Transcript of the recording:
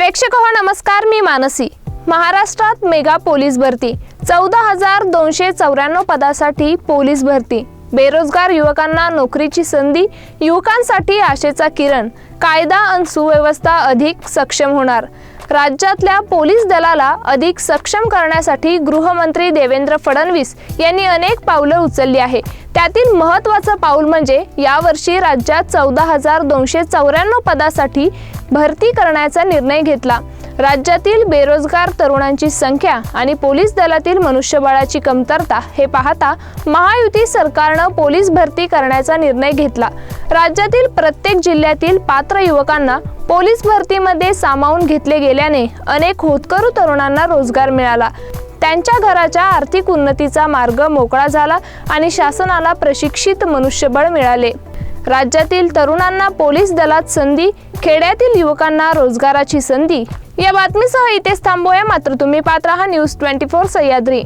प्रेक्षक हो नमस्कार मी मानसी. महाराष्ट्रात मेगा पोलीस भरती. चौदा हजार दोनशे चौऱ्याण्णव पदासाठी पोलीस भरती. बेरोजगार युवकांना नोकरीची संधी युवकांसाठी आशेचा किरण कायदा आणि सुव्यवस्था अधिक सक्षम होणार. राज्यातल्या पोलीस दलाला अधिक सक्षम करण्यासाठी गृहमंत्री देवेंद्र फडणवीस यांनी अनेक पावलं उचलली आहे. त्यातील महत्त्वाचं पाऊल म्हणजे यावर्षी राज्यात चौदा हजार दोनशे चौऱ्याण्णव पदासाठी भरती करण्याचा निर्णय घेतला. राज्यातील बेरोजगार तरुणांची संख्या आणि पोलीस दलातील मनुष्यबळाची कमतरता हे पाहता महायुती सरकारनं पोलीस भरती करण्याचा निर्णय घेतला. राज्यातील प्रत्येक जिल्ह्यातील पात्र युवकांना पोलीस भरतीमध्ये सामावून घेतले गेल्याने अनेक होतकरू तरुणांना रोजगार मिळाला. त्यांच्या घराच्या आर्थिक उन्नतीचा मार्ग मोकळा झाला आणि शासनाला प्रशिक्षित मनुष्यबळ मिळाले. राज्यातील तरुणांना पोलीस दलात संधी खेड्यातील युवकांना रोजगाराची संधी. या बातमीसह इथेच थांबूया. मात्र तुम्ही पात्र हा न्यूज ट्वेंटी फोर सह्याद्री.